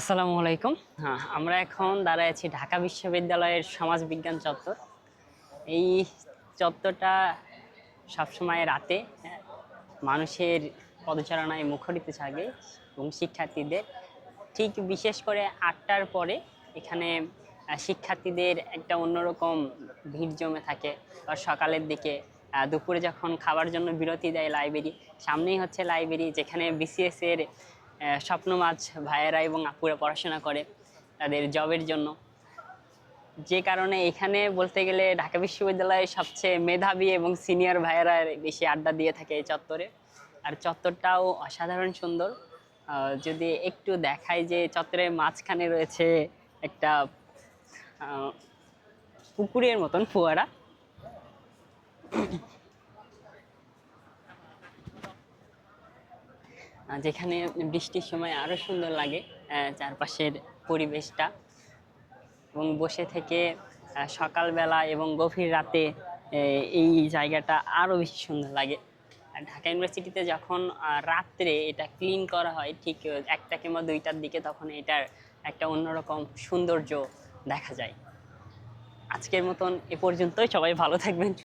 আসসালামু আলাইকুম। হ্যাঁ আমরা এখন দাঁড়ায় আছি ঢাকা বিশ্ববিদ্যালয়ের সমাজবিজ্ঞান চত্বর। এই চত্বরটা সবসময় রাতে হ্যাঁ, মানুষের পদচারণায় মুখরিত থাকে এবং শিক্ষার্থীদের। ঠিক বিশেষ করে আটটার পরে এখানে শিক্ষার্থীদের একটা অন্যরকম ভিড় জমে থাকে। আর সকালের দিকে দুপুরে যখন খাবার জন্য বিরতি দেয় লাইব্রেরি সামনেই হচ্ছে লাইব্রেরি যেখানে বিসিএস এর মাছ ভাইয়েরা এবং আপুরা পড়াশোনা করে তাদের জবের জন্য। যে কারণে এখানে বলতে গেলে ঢাকা বিশ্ববিদ্যালয়ের সবচেয়ে মেধাবী এবং সিনিয়র ভাইয়েরা বেশি আড্ডা দিয়ে থাকে এই চত্বরে। আর চত্বরটাও অসাধারণ সুন্দর। যদি একটু দেখায় যে চত্বরের মাঝখানে রয়েছে একটা পুকুরের মতন ফোয়ারা। যেখানে বৃষ্টির সময় আরও সুন্দর লাগে চারপাশের পরিবেশটা। এবং বসে থেকে সকালবেলা এবং গভীর রাতে এই জায়গাটা আরও বেশি সুন্দর লাগে। আর ঢাকা ইউনিভার্সিটিতে যখন রাত্রে এটা ক্লিন করা হয়, ঠিক একটা কিংবা দুইটার দিকে তখন এটার একটা অন্যরকম সৌন্দর্য দেখা যায়। আজকের মতন এ পর্যন্তই। সবাই ভালো থাকবেন।